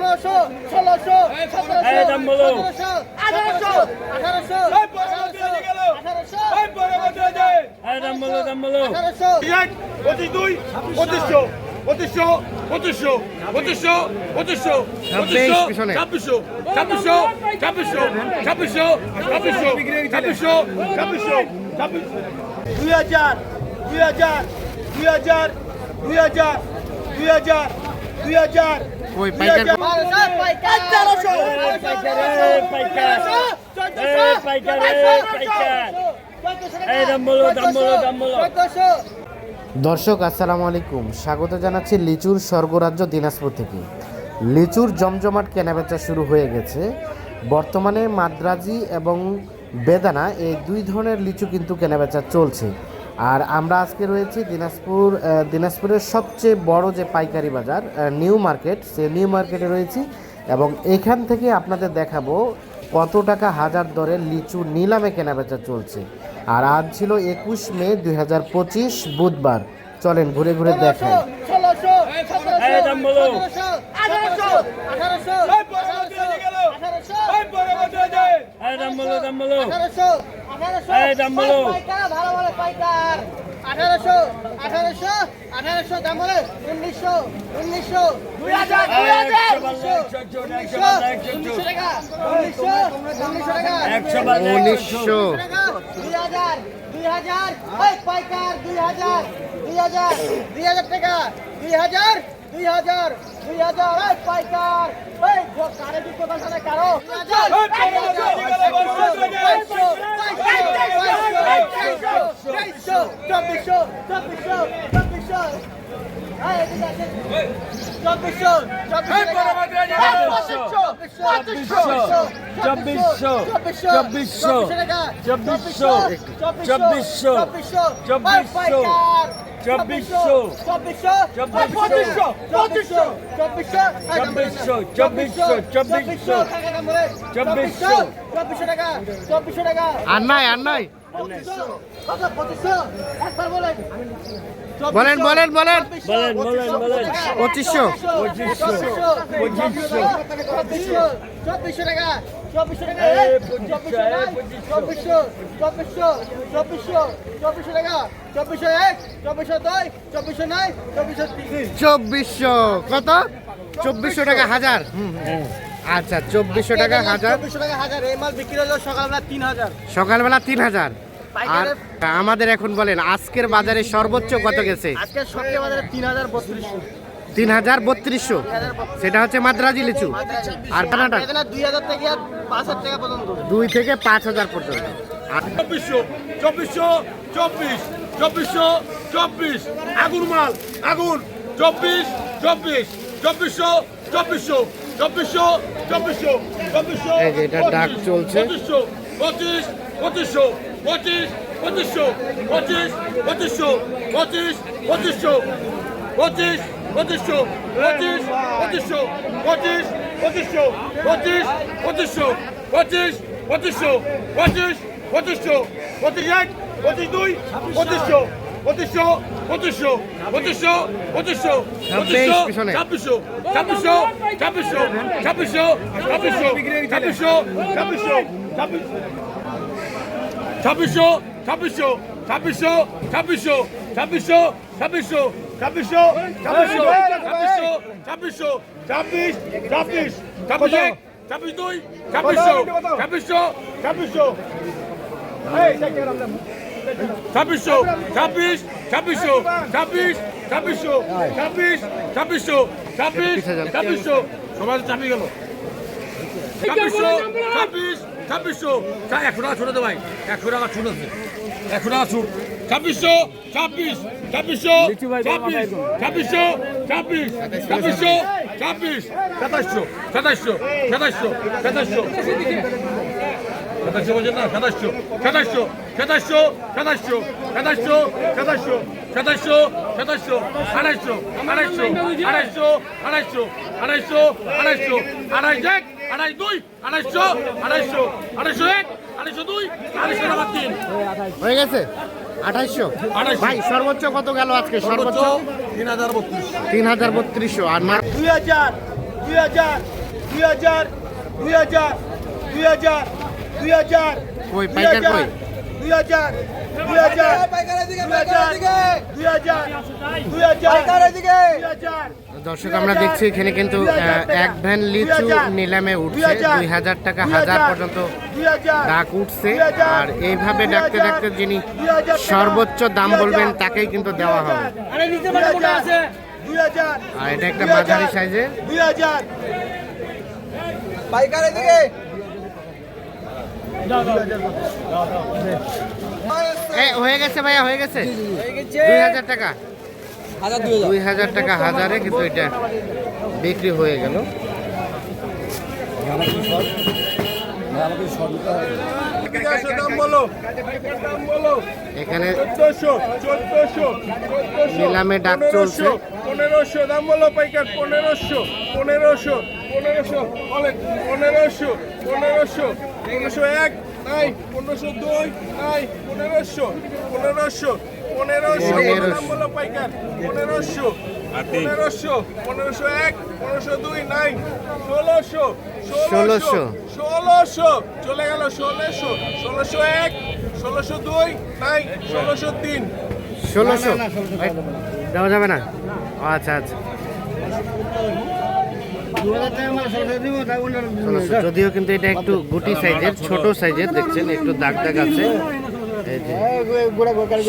পনেরোশো ষোলোশো সতেরোশো আঠারোশো আঠারোশো। আঠারোশো পঁচিশ দুই, পঁচিশশো, পঁচিশশো, পঁচিশশো, পঁচিশশো, পঁচিশশো, পঁচিশশো, ছাব্বিশশো, ছাব্বিশশো, ছাব্বিশশো, ছাব্বিশশো, ছাব্বিশশো, ছাব্বিশশো, ছাব্বিশশো, ছাব্বিশশো। দুই হাজার দুই হাজার দুই হাজার দুই হাজার দুই হাজার দুই হাজার ওই পাইকার দর্শক আসসালামু আলাইকুম স্বাগত জানাচ্ছি লিচুর স্বর্গরাজ্য দিনাজপুর থেকে লিচুর জমজমাট কেনাবেচা শুরু হয়ে গেছে বর্তমানে মাদ্রাজি এবং বেদানা এই দুই ধরনের লিচু কিন্তু কেনাবেচা চলছে আর আমরা আজকে রয়েছি দিনাজপুর দিনাজপুরের সবচেয়ে বড় যে পাইকারি বাজার নিউ মার্কেট। সে নিউ মার্কেটে রয়েছি এবং এখান থেকে আপনাদের দেখাবো কত টাকা হাজার দরে লিচু নিলামে কেনাবেচা চলছে। আর আজ ছিল একুশ মে দু হাজার পঁচিশ বুধবার। চলেন ঘুরে ঘুরে দেখাই। আঠারোশো আঠারোশো এই দাম বলো। দাম বলো। পাইকার। ভালো ভালো আঠারোশো আঠারোশো আঠারোশো দাম বলে উনিশশো উনিশশো দুই হাজার দুই হাজার উনিশশো টাকা উনিশশো উনিশশো টাকা। উনিশশো দুই হাজার দুই হাজার পাইকার দুই হাজার দুই হাজার দুই হাজার টাকা দুই হাজার দুই হাজার দুই হাজার ওই পাইকার ওই কারে কারও দুই এই হয়ে বাইশশো, বাইশশো, বাইশশো, চব্বিশশো, চব্বিশশো, চব্বিশশো। এই। চব্বিশশো, চব্বিশশো এই হয়ে চব্বিশশো, চব্বিশশো, চব্বিশশো। চব্বিশশো, চব্বিশশো, চব্বিশশো, চব্বিশশো, চব্বিশশো। চব্বিশশো, চব্বিশশো, চব্বিশশো। চব্বিশশো। চব্বিশশো টাকা। চব্বিশশো টাকা। আর নাই আর নাই। বলেন বলেন বলেন। পঁচিশশো। চব্বিশশো টাকা চব্বিশশো টাকা। চব্বিশশো টাকা চব্বিশশো কত? চব্বিশশো টাকা হাজার। হুম। আচ্ছা চব্বিশশো টাকা হাজার। টাকা হাজার এই মাল বিক্রি হলো সকালবেলা তিন হাজার। সকালবেলা তিন হাজার। আর আমাদের এখন বলেন আজকের বাজারে সর্বোচ্চ কত গেছে? আজকে সবচেয়ে বাজারে তিন হাজার বত্রিশশো। তিন হাজার বত্রিশশো। সেটা হচ্ছে মাদ্রাজি লিচু। আর কানাডা দুই থেকে পাঁচ হাজার টাকা পর্যন্ত। দুই থেকে পাঁচ হাজার পর্যন্ত। আর চব্বিশশো চব্বিশশো চব্বিশ চব্বিশশো চব্বিশ। আগুন মাল আগুন। চব্বিশ চব্বিশ চব্বিশশো চব্বিশশো। এই যে এটা ডাক চলছে। পঁচিশ পঁচিশশো পঁচিশ পঁচিশশো পঁচিশ পঁচিশশো পঁচিশ পঁচিশশো পঁচিশ পঁচিশশো পঁচিশ পঁচিশশো পঁচিশ পঁচিশশো পঁচিশ পঁচিশশো পঁচিশ পঁচিশশো পঁচিশ পঁচিশশো পঁচিশ এক পঁচিশ দুই পঁচিশশো পঁচিশশো পঁচিশশো পঁচিশশো পঁচিশশো পঁচিশশো ছাব্বিশশো ছাব্বিশশো ছাব্বিশশো ছাব্বিশশো ছাব্বিশশো ছাব্বিশশো ছাব্বিশশো ছাব্বিশশো ছাব্বিশশো ছাব্বিশশো ছাব্বিশশো ছাব্বিশশো ছাব্বিশশো ছাব্বিশশো ছাব্বিশশো ছাব্বিশশো ছাব্বিশশো ছাব্বিশ ছাব্বিশ ছাব্বিশ এক ছাব্বিশ দুই ছাব্বিশশো ছাব্বিশশো ছাব্বিশশো ছাব্বিশশো ছাব্বিশ ছাব্বিশশো ছাব্বিশ ছাব্বিশশো ছাব্বিশ ছাব্বিশশো ছাব্বিশ ছাব্বিশশো সবাই চাপিয়ে গেল ছাব্বিশশো ছাব্বিশ ছাব্বিশশো একশো টাকা ছুটে ভাই একশো টাকা ছুট আছে একশো টাকা ছুট ছাব্বিশশো ছাব্বিশ ছাব্বিশশো ছাব্বিশ। ছাব্বিশশো ছাব্বিশ ছাব্বিশশো ছাব্বিশ সাতাশশো সাতাশশো সাতাশশো সাতাশশো সাতাশশো বলছেন না সাতাশশো সাতাশশো সাতাশশো সাতাশশো সাতাশশো সাতাশশো সাতাশশো সাতাশশো আড়াইশো আড়াইশো আড়াইশো আড়াইশো আড়াইশো আড়াইশো আড়াইশ এক আড়াই দুই আড়াইশো আড়াইশো আড়াইশো এক আড়াইশো দুই আড়াইশো নাম্বার তিন হয়ে গেছে? আঠাইশশো। ভাই সর্বোচ্চ কত গেল আজকে? সর্বোচ্চ তিন হাজার বত্রিশ তিন হাজার বত্রিশশো। আর মার দুই হাজার দুই হাজার দুই হাজার দুই হাজার দুই হাজার। দুই হাজার কই, পাইকার কই? দুই হাজার দুই হাজার দুই হাজার দুই হাজার দুই হাজার দুই হাজার দর্শক আমরা দেখছি এখানে কিন্তু এক ভ্যান লিচু নিলামে উঠছে দুই হাজার টাকা হাজার পর্যন্ত ডাক উঠছে আর এইভাবে ডাকতে ডাকতে যিনি সর্বোচ্চ দাম বলবেন তাকেই কিন্তু দেওয়া হবে আরে মানে এটা একটা মাঝারি সাইজের দুই হাজার পাইকারের দিকে হয়ে গেছে ভাইয়া হয়ে গেছে। দুই হাজার টাকা। দুই হাজার টাকা হাজারে কিন্তু এটা বিক্রি হয়ে গেল। এখানে চোদ্দশো চোদ্দশো নিলামে ডাক চলছে। পনেরোশো দাম বলো পাইকার পনেরোশো পনেরোশো পনেরোশো বলেন পনেরোশো পনেরোশো পনেরোশো এক নাই পনেরোশো দুই নাই পনেরোশো পনেরোশো পনেরোশো পনেরোশো। দাম বলো পাইকার পনেরোশো পনেরোশো পনেরোশো এক পনেরোশো দুই নাই ষোলোশো ষোলোশো। ষোলোশো। চলে গেল ষোলোশো ষোলোশো এক ষোলোশো দুই নাই ষোলোশো তিন। ষোলোশো। দেওয়া যাবে না? আচ্ছা আচ্ছা। যদিও কিন্তু এটা একটু গুটি সাইজের ছোট সাইজের দেখছেন একটু দাগ দাগ আছে।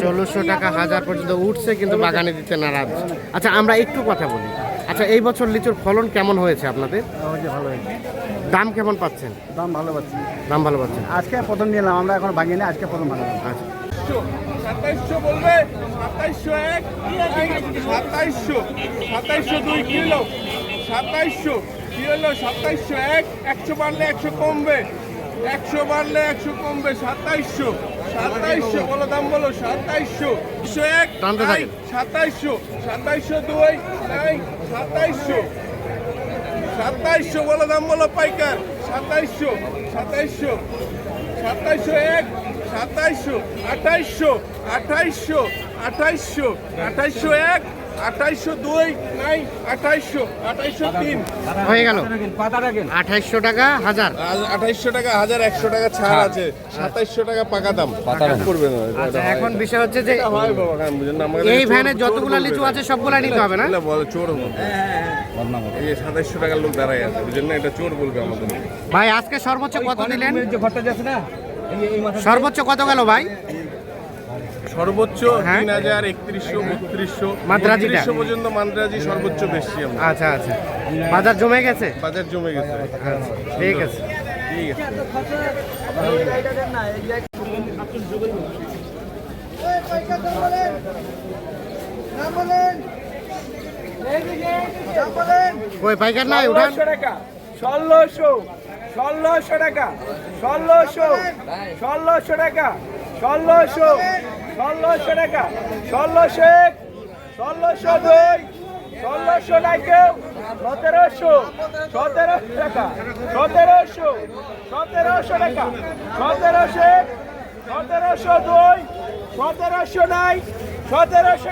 ষোলোশো টাকা হাজার পর্যন্ত উঠছে কিন্তু বাগানে দিতে নারাজ। আচ্ছা আমরা একটু কথা বলি। আচ্ছা এই বছর লিচুর ফলন কেমন হয়েছে আপনাদের? ভালো হয়েছে। দাম কেমন পাচ্ছেন? দাম ভালো পাচ্ছি। দাম ভালো পাচ্ছেন? আজকে প্রথম নিলাম আমরা এখন ভাঙিয়ে নিই আজকে প্রথম ভালো আচ্ছা। সাতাইশশো বলবে সাতাইশশো এক সাতাইশশো সাতাইশশো দুই কিলো সাতাইশশো কি হলো সাতাইশশো এক একশো বাড়লে একশো কমবে একশো বাড়লে একশো কমবে সাতাইশশো। সাতাইশশো বলো দাম বলো সাতাইশশো। একশো এক সাতাইশশো সাতাইশশো দুই সাতাইশশো। সাতাইশশো বলো দাম বলো পাইকার। সাতাইশশো সাতাইশশো সাতাইশশো এক সাতাইশশো আঠাইশশো আঠাইশশো আঠাইশশো আঠাইশশো এক দুই নাই আঠাইশশো আঠাইশো তিন। হয়ে গেল। টাকা হাজার। টাকা হাজার একশো টাকা ছাড় আছে। টাকা পাকা দাম। করবে আচ্ছা এখন বিষয় হচ্ছে যে হয় এই ভ্যানে যতগুলো লিচু আছে সবগুলা নিতে হবে না? বলে চোর হবে। এই যে সাতাইশশো টাকার লোক দাঁড়ায় আছে বুঝেন না এটা চোর বলবে আমাদের। ভাই আজকে সর্বোচ্চ কত দিলেন? সর্বোচ্চ কত গেল ভাই? সর্বোচ্চ হ্যাঁ। তিন হাজার একত্রিশশো বত্রিশশো মাদ্রাজিটা? বত্রিশশো পর্যন্ত মাদ্রাজি সর্বোচ্চ বেশি আমরা। আচ্ছা আচ্ছা। বাজার জমে গেছে? বাজার জমে গেছে। ঠিক আছে। ঠিক আছে। ওই পাইকার নাই? উঠান। টাকা। ষোলোশো। ষোলোশো টাকা। ষোলোশো। ষোলোশো টাকা। ষোলোশো। ষোলোশো টাকা, ষোলোশো এক, ষোলোশো দুই, ষোলোশো নাই কেউ সতেরোশো সতেরোশো টাকা, সতেরোশো সতেরোশো টাকা, সতেরোশো এক, সতেরোশো দুই, সতেরোশো নাই, সতেরোশো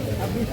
ছাব্বিশ